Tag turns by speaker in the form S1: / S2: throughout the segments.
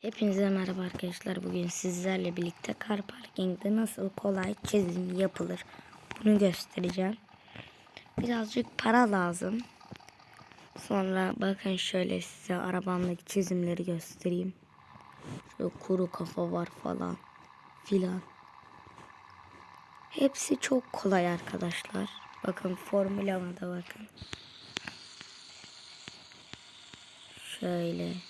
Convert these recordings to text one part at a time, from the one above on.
S1: Hepinize merhaba arkadaşlar. Bugün sizlerle birlikte kar parkingde nasıl kolay çizim yapılır bunu göstereceğim. Birazcık para lazım. Sonra bakın şöyle size arabamdaki çizimleri göstereyim. Şöyle kuru kafa var falan filan. Hepsi çok kolay arkadaşlar. Bakın formülama da bakın. Şöyle.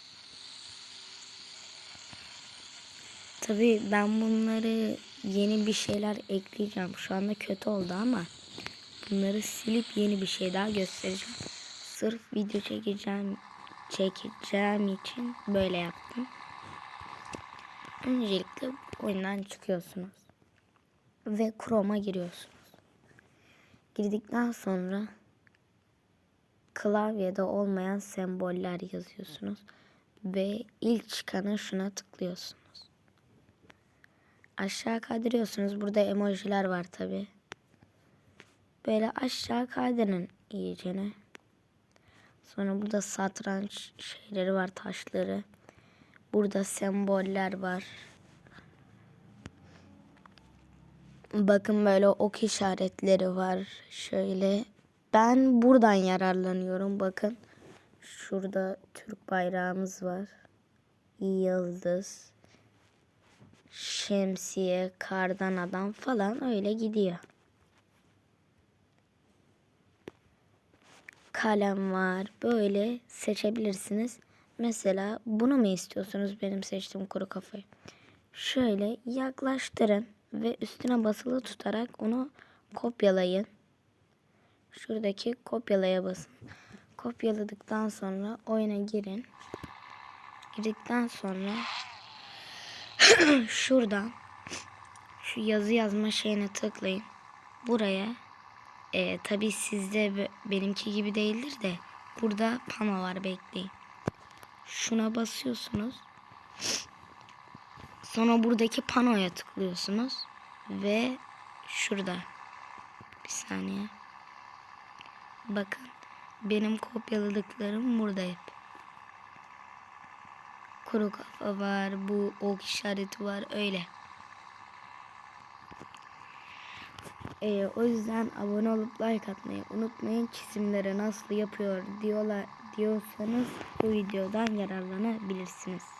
S1: Tabii ben bunları yeni bir şeyler ekleyeceğim. Şu anda kötü oldu ama bunları silip yeni bir şey daha göstereceğim. Sırf video çekeceğim çekeceğim için böyle yaptım. Öncelikle oyundan çıkıyorsunuz. Ve Chrome'a giriyorsunuz. Girdikten sonra klavyede olmayan semboller yazıyorsunuz. Ve ilk çıkanı şuna tıklıyorsunuz. Aşağı kaydırıyorsunuz. Burada emojiler var tabi. Böyle aşağı kaydırın iyicene. Sonra burada satranç şeyleri var taşları. Burada semboller var. Bakın böyle ok işaretleri var. Şöyle ben buradan yararlanıyorum. Bakın şurada Türk bayrağımız var. Yıldız şemsiye, kardan adam falan öyle gidiyor. Kalem var. Böyle seçebilirsiniz. Mesela bunu mu istiyorsunuz benim seçtiğim kuru kafayı? Şöyle yaklaştırın ve üstüne basılı tutarak onu kopyalayın. Şuradaki kopyalaya basın. Kopyaladıktan sonra oyuna girin. Girdikten sonra şuradan şu yazı yazma şeyine tıklayın. Buraya e, tabi sizde be- benimki gibi değildir de burada pano var bekleyin. Şuna basıyorsunuz. Sonra buradaki panoya tıklıyorsunuz ve şurada bir saniye. Bakın benim kopyaladıklarım burada hep kuru kafa var, bu ok işareti var öyle. Ee, o yüzden abone olup like atmayı unutmayın. Çizimleri nasıl yapıyor diyorlar diyorsanız bu videodan yararlanabilirsiniz.